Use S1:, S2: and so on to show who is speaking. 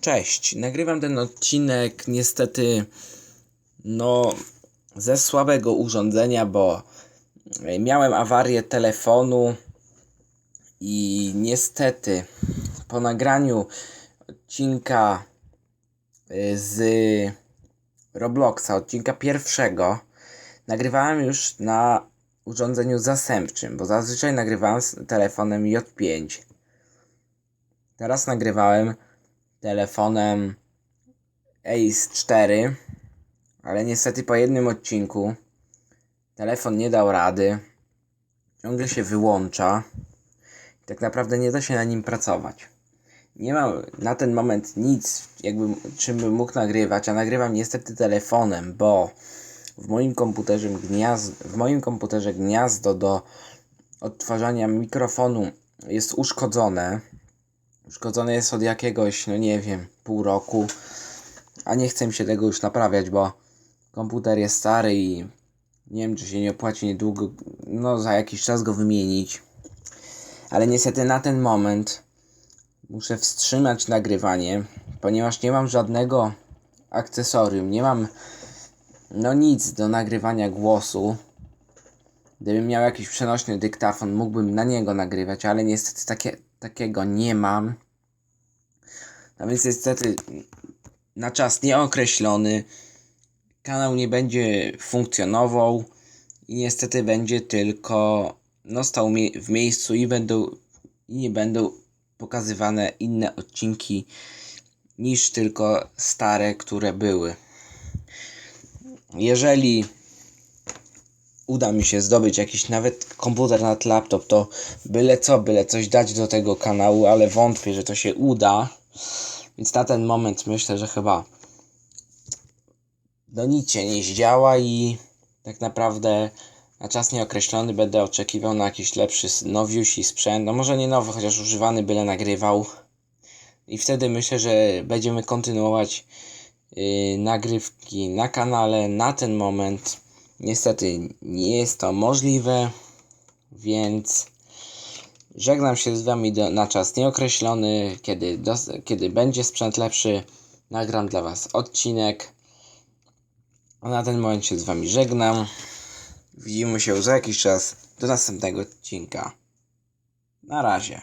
S1: Cześć, nagrywam ten odcinek niestety no ze słabego urządzenia, bo miałem awarię telefonu i niestety po nagraniu odcinka y, z Robloxa, odcinka pierwszego, nagrywałem już na urządzeniu zastępczym, bo zazwyczaj nagrywałem z telefonem J5. Teraz nagrywałem telefonem Ace 4, ale niestety po jednym odcinku telefon nie dał rady. Ciągle się wyłącza. I tak naprawdę nie da się na nim pracować. Nie mam na ten moment nic, jakby czym bym mógł nagrywać, a nagrywam niestety telefonem, bo w moim komputerze gniazdo, w moim komputerze gniazdo do odtwarzania mikrofonu jest uszkodzone. Uszkodzone jest od jakiegoś, no nie wiem, pół roku. A nie chcę mi się tego już naprawiać, bo komputer jest stary i nie wiem, czy się nie opłaci niedługo, no za jakiś czas go wymienić. Ale niestety na ten moment muszę wstrzymać nagrywanie, ponieważ nie mam żadnego akcesorium, nie mam no nic do nagrywania głosu. Gdybym miał jakiś przenośny dyktafon, mógłbym na niego nagrywać, ale niestety takie, takiego nie mam. No więc niestety na czas nieokreślony kanał nie będzie funkcjonował i niestety będzie tylko no, stał w miejscu i będą i nie będą pokazywane inne odcinki niż tylko stare, które były. Jeżeli uda mi się zdobyć jakiś nawet komputer nad laptop, to byle co, byle coś dać do tego kanału, ale wątpię, że to się uda. Więc na ten moment myślę, że chyba no nic się nie zdziała i tak naprawdę na czas nieokreślony będę oczekiwał na jakiś lepszy nowiusi sprzęt. No może nie nowy, chociaż używany byle nagrywał. I wtedy myślę, że będziemy kontynuować yy, nagrywki na kanale. Na ten moment niestety nie jest to możliwe, więc żegnam się z Wami do, na czas nieokreślony. Kiedy, kiedy będzie sprzęt lepszy, nagram dla Was odcinek. Na ten moment się z Wami żegnam. Widzimy się za jakiś czas do następnego odcinka. Na razie.